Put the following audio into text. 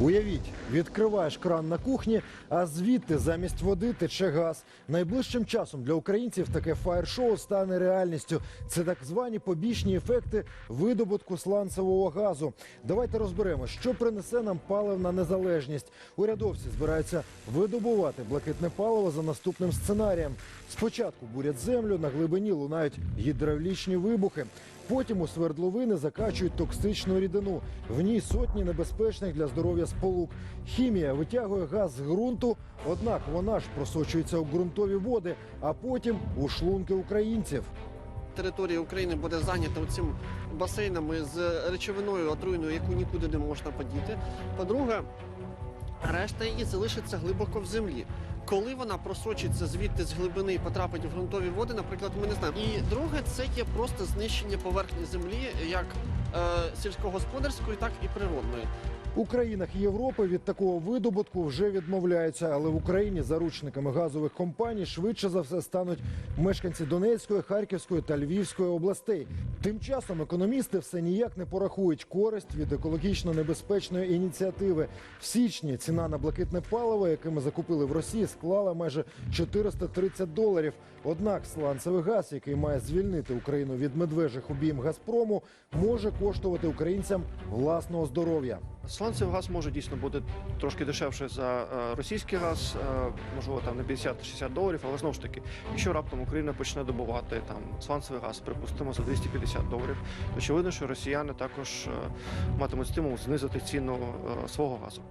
Уявіть, відкриваєш кран на кухні, а звідти замість води тече газ. Найближчим часом для українців таке фаєр-шоу стане реальністю. Це так звані побічні ефекти видобутку сланцевого газу. Давайте розберемо, що принесе нам паливна незалежність. Урядовці збираються видобувати блакитне паливо за наступним сценарієм. Спочатку бурять землю, на глибині лунають гідравлічні вибухи. Потім у свердловини закачують токсичну рідину. В ній сотні небезпечних для здоров'я сполук. Хімія витягує газ з ґрунту, однак вона ж просочується у ґрунтові води, а потім у шлунки українців. Територія України буде зайнята цим басейнами з речовиною отруйною, яку нікуди не можна подіти. По-друге, решта її залишиться глибоко в землі. Коли вона просочиться звідти з глибини і потрапить в ґрунтові води, наприклад, ми не знаємо. І друге, це є просто знищення поверхні землі, як е, сільськогосподарської, так і природної. У країнах Європи від такого видобутку вже відмовляються, але в Україні заручниками газових компаній швидше за все стануть мешканці Донецької, Харківської та Львівської областей. Тим часом економісти все ніяк не порахують користь від екологічно небезпечної ініціативи. В січні ціна на блакитне паливо, яке ми закупили в Росії, склала майже 430 доларів. Однак сланцевий газ, який має звільнити Україну від медвежих обійм Газпрому, може коштувати українцям власного здоров'я. Сланцевий газ може дійсно бути трошки дешевше за е, російський газ, е, можливо, там на 50-60 доларів, але знову ж таки, якщо раптом Україна почне добувати там сланцевий газ, припустимо, за 250 доларів, то очевидно, що росіяни також е, матимуть стимул знизити ціну свого газу.